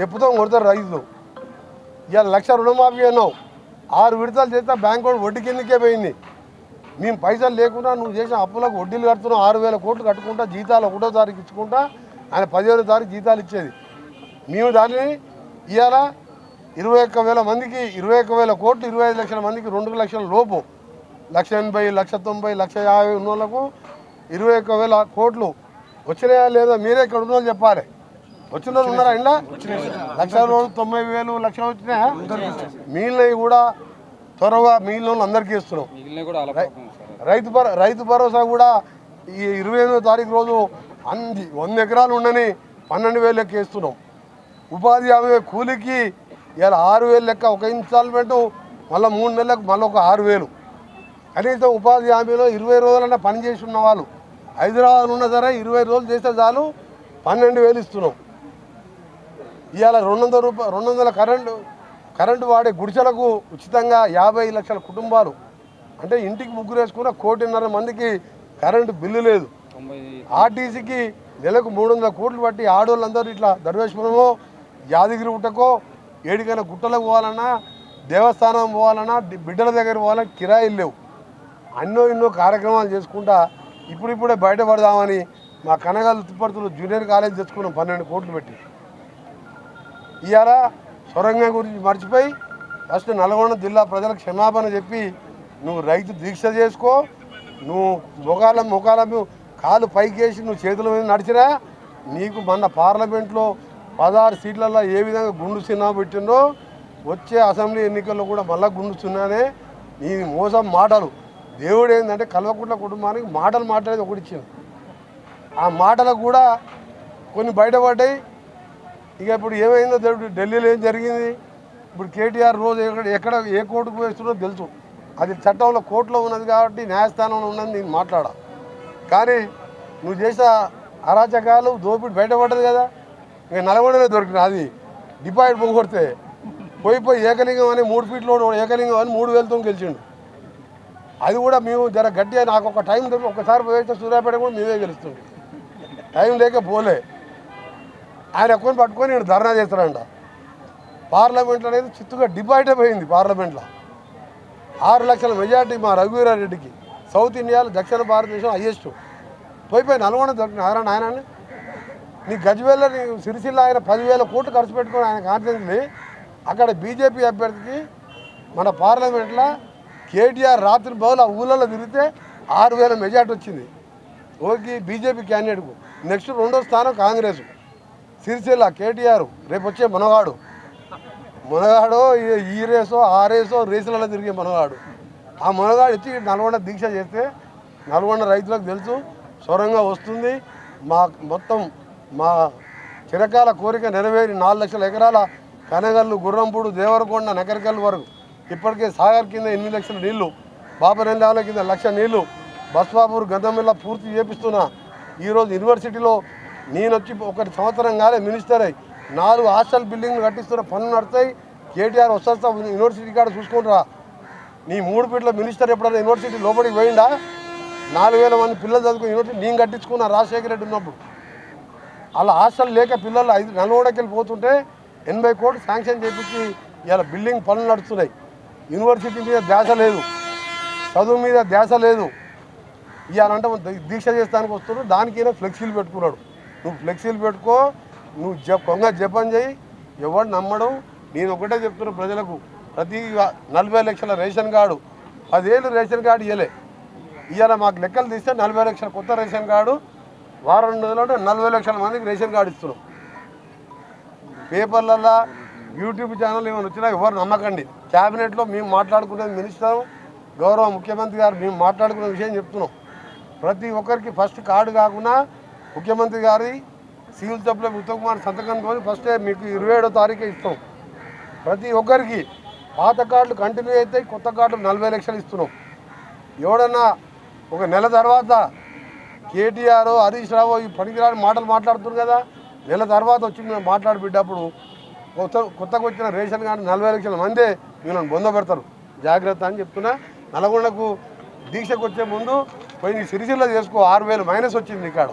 చెప్పుతో కొడతారు రైతులు. ఇవాళ లక్ష రుణమాఫీ అన్నావు. ఆరు విడతలు చేస్తే బ్యాంక్ వాడు వడ్డీ కిందకే పోయింది. మేము పైసలు లేకుండా నువ్వు చేసిన అప్పులకు వడ్డీలు కడుతున్నావు. ఆరు వేల కోట్లు కట్టుకుంటా జీతాలు ఒకటో తారీఖు ఇచ్చుకుంటా ఆయన పదిహేడో తారీఖు జీతాలు ఇచ్చేది. మేము దానిని ఇవాళ ఇరవై ఒక్క వేల మందికి ఇరవై ఒక్క వేల కోట్లు ఇరవై ఐదు లక్షల మందికి రెండు లక్షల లోపు లక్ష ఎనభై లక్ష తొంభై లక్ష యాభై ఉన్న వాళ్ళకు ఇరవై ఒక్క వేల కోట్లు. వచ్చినాయా లేదా మీరే ఇక్కడ ఉన్న వాళ్ళు చెప్పాలి. వచ్చిన వాళ్ళు ఉన్నారా ఇండా లక్ష రోజు తొంభై వేలు లక్ష వచ్చినాయా? మిగిలినవి కూడా త్వరగా మిగిలిన వాళ్ళు అందరికీ ఇస్తున్నాం. రైతు భర రైతు భరోసా కూడా ఈ ఇరవై ఎనిమిదో తారీఖు రోజు అన్ని వంద ఎకరాలు ఉండని పన్నెండు వేలు లెక్క వేస్తున్నాం ఉపాధి హామీ కూలికి ఇలా ఆరు వేలు లెక్క ఒక ఇన్స్టాల్మెంటు మళ్ళీ మూడు నెలలకు మళ్ళీ ఒక ఆరు వేలు. కనీసం ఉపాధి హామీలో ఇరవై రోజులన్నా పని చేసి ఉన్న వాళ్ళు హైదరాబాద్ ఉన్న సరే ఇరవై రోజులు చేస్తే చాలు పన్నెండు వేలు ఇస్తున్నాం. ఇవాళ రెండు వందల రూపాయలు రెండు వందల కరెంటు కరెంటు వాడే గుడిసెలకు ఉచితంగా యాభై లక్షల కుటుంబాలు అంటే ఇంటికి ముగ్గురు వేసుకున్న కోటిన్నర మందికి కరెంటు బిల్లు లేదు. ఆర్టీసీకి నెలకు మూడు వందల కోట్లు పట్టి ఆడవాళ్ళందరూ ఇట్లా ధర్మేశ్వరమో యాదగిరి గుట్టకో ఏడికైనా గుట్టలకు పోవాలన్నా దేవస్థానం పోవాలన్నా బిడ్డల దగ్గర పోవాలన్నా కిరాయిలు లేవు. అన్నో ఎన్నో కార్యక్రమాలు చేసుకుంటా ఇప్పుడిప్పుడే బయటపడదామని మా కనగాలు తిప్పర్తులు జూనియర్ కాలేజ్ తెచ్చుకున్నాం పన్నెండు కోట్లు పెట్టి. ఇవాళ సొరంగం గురించి మర్చిపోయి ఫస్ట్ నల్గొండ జిల్లా ప్రజలకు క్షమాపణ చెప్పి నువ్వు రైతు దీక్ష చేసుకో నువ్వు ముఖాల ముఖాల కాలు పైకేసి నువ్వు చేతుల మీద నడిచినా నీకు మొన్న పార్లమెంట్లో పదహారు సీట్లలో ఏ విధంగా గుండు సినిమా పెట్టిండో వచ్చే అసెంబ్లీ ఎన్నికల్లో కూడా మళ్ళా గుండు సున్నానే నీ మోసం మాటలు. దేవుడు ఏంటంటే కల్వకుంట్ల కుటుంబానికి మాటలు మాట్లాడేది ఒకటి ఇచ్చింది ఆ మాటలకు కూడా కొన్ని బయటపడ్డాయి. ఇక ఇప్పుడు ఏమైందో దేవుడు ఢిల్లీలో ఏం జరిగింది? ఇప్పుడు కేటీఆర్ రోజు ఎక్కడ ఎక్కడ ఏ కోర్టుకు వేస్తుందో తెలుసు. అది చట్టంలో కోర్టులో ఉన్నది కాబట్టి న్యాయస్థానంలో ఉన్నది నేను మాట్లాడ. కానీ నువ్వు చేసిన అరాచకాలు దోపిడి బయటపడ్డది కదా? ఇక నల్గొండనే దొరికిన అది. డిపాజిట్ పోగొడితే పోయి పోయి ఏకలింగం అని మూడు ఫీట్లో ఏకలింగం అని మూడు వేలతో గెలిచిండు. అది కూడా మేము జర గట్టిగా నాకు ఒక టైం ఒకసారి పోయితే సూర్యాపేట కూడా మేమే గెలుస్తుంది. టైం లేక పోలే. ఆయన ఎక్కువ పట్టుకొని నేను ధర్నా చేస్తానంట పార్లమెంట్ అనేది చిత్తుగా డిబైట్ పోయింది పార్లమెంట్లో. ఆరు లక్షల మెజార్టీ మా రఘువీరారెడ్డికి. సౌత్ ఇండియాలో దక్షిణ భారతదేశం హయ్యెస్ట్ పోయి నల్గొండ దొరికిన ఆయన ఆయన నీ గజ్వేల్లో నీ సిరిసిల్ల ఆయన పదివేల కోట్లు ఖర్చు పెట్టుకొని ఆయన కాన్ఫిడెన్స్ అక్కడ బీజేపీ అభ్యర్థికి మన పార్లమెంట్లో కేటీఆర్ రాత్రి బహుళ ఊళ్ళలో తిరిగితే ఆరు వేల మెజార్టీ వచ్చింది. Okay BJP క్యాండిడేట్కు. నెక్స్ట్ రెండో స్థానం కాంగ్రెస్. సిరిసిల్ల కేటీఆర్ రేపు వచ్చే మనగాడు. మునగాడు ఈ- ఈ రేసో ఆ రేసో రేసులలో తిరిగే మునగాడు. ఆ మునగాడు ఇచ్చి నల్గొండ దీక్ష చేస్తే నల్గొండ రైతులకు తెలుసు సొరంగా వస్తుంది. మా మొత్తం మా చిరకాల కోరిక నెరవేరి నాలుగు లక్షల ఎకరాల కనగల్లు గుర్రంపూడు దేవరకొండ నకరికల్లు వరకు. ఇప్పటికే సాగర్ కింద ఎనిమిది లక్షల నీళ్ళు బాపరెల్లాల కింద లక్ష నీళ్ళు బస్వాపూర్ గంధమిల్ల పూర్తి చేపిస్తున్నా ఈరోజు యూనివర్సిటీలో నేను వచ్చి ఒకటి సంవత్సరం కాలే మినిస్టర్ అయ్యి. నాలుగు హాస్టల్ బిల్డింగ్లు కట్టిస్తున్న పనులు నడతాయి కేటీఆర్ వస్తా యూనివర్సిటీ కాడ చూసుకుంటారా. నీ మూడు ఫీట్ల మినిస్టర్ ఎప్పుడైనా యూనివర్సిటీ లోపలికి పోయిందా నాలుగు వేల మంది పిల్లలు చదువుకుని యూనివర్సిటీ నేను కట్టించుకున్నా రాజశేఖర రెడ్డి ఉన్నప్పుడు. అలా హాస్టల్ లేక పిల్లలు ఐదు నల్గొండకి పోతుంటే ఎనభై కోట్లు శాంక్షన్ చేపించి ఇలా బిల్డింగ్ పనులు నడుస్తున్నాయి. యూనివర్సిటీ మీద ధ్యాస లేదు. చదువు మీద ధ్యాస లేదు. ఇవాళంటే దీక్ష చేస్తానికి వస్తున్నాడు. దానికైనా ఫ్లెక్సీలు పెట్టుకున్నాడు. నువ్వు ఫ్లెక్సీలు పెట్టుకో నువ్వు జప్ కొంగ జపం చేయి ఎవడు నమ్మడం. నేను ఒకటే చెప్తున్నా ప్రజలకు ప్రతి నలభై లక్షల రేషన్ కార్డు పదేళ్ళు రేషన్ కార్డు ఇవ్వలే ఇవాళ మాకు లెక్కలు తీస్తే నలభై లక్షల కొత్త రేషన్ కార్డు వారం రోజులలో నలభై లక్షల మందికి రేషన్ కార్డు ఇస్తున్నాం. పేపర్లల్లో యూట్యూబ్ ఛానల్ ఏమైనా వచ్చినా ఎవరు నమ్మకండి. క్యాబినెట్లో మేము మాట్లాడుకునేది మినిస్టర్ గౌరవ ముఖ్యమంత్రి గారు మేము మాట్లాడుకునే విషయం చెప్తున్నాం. ప్రతి ఒక్కరికి ఫస్ట్ కార్డు కాకుండా ముఖ్యమంత్రి గారి సివిల్ సప్లై ఉత్తమ్ కుమార్ సంతకంతో ఫస్టే మీకు ఇరవై ఏడో తారీఖు ఇస్తాం. ప్రతి ఒక్కరికి పాత కార్డులు కంటిన్యూ అవుతాయి కొత్త కార్డులు నలభై లక్షలు ఇస్తున్నాం. ఎవడన్నా ఒక నెల తర్వాత కేటీఆర్ హరీష్ రావు ఈ పనికిరాని మాటలు మాట్లాడుతున్నారు కదా నెల తర్వాత వచ్చి మేము మాట్లాడి బిడ్డప్పుడు కొత్త కొత్తగా వచ్చిన రేషన్ కార్డు నలభై లక్షల మందే మిమ్మల్ని బొందపెడతారు జాగ్రత్త అని చెప్తున్నా. నల్గొండకు దీక్షకు వచ్చే ముందు పోయి నీ సిరిసిల్ల చేసుకో ఆరు వేలు మైనస్ వచ్చింది ఇక్కడ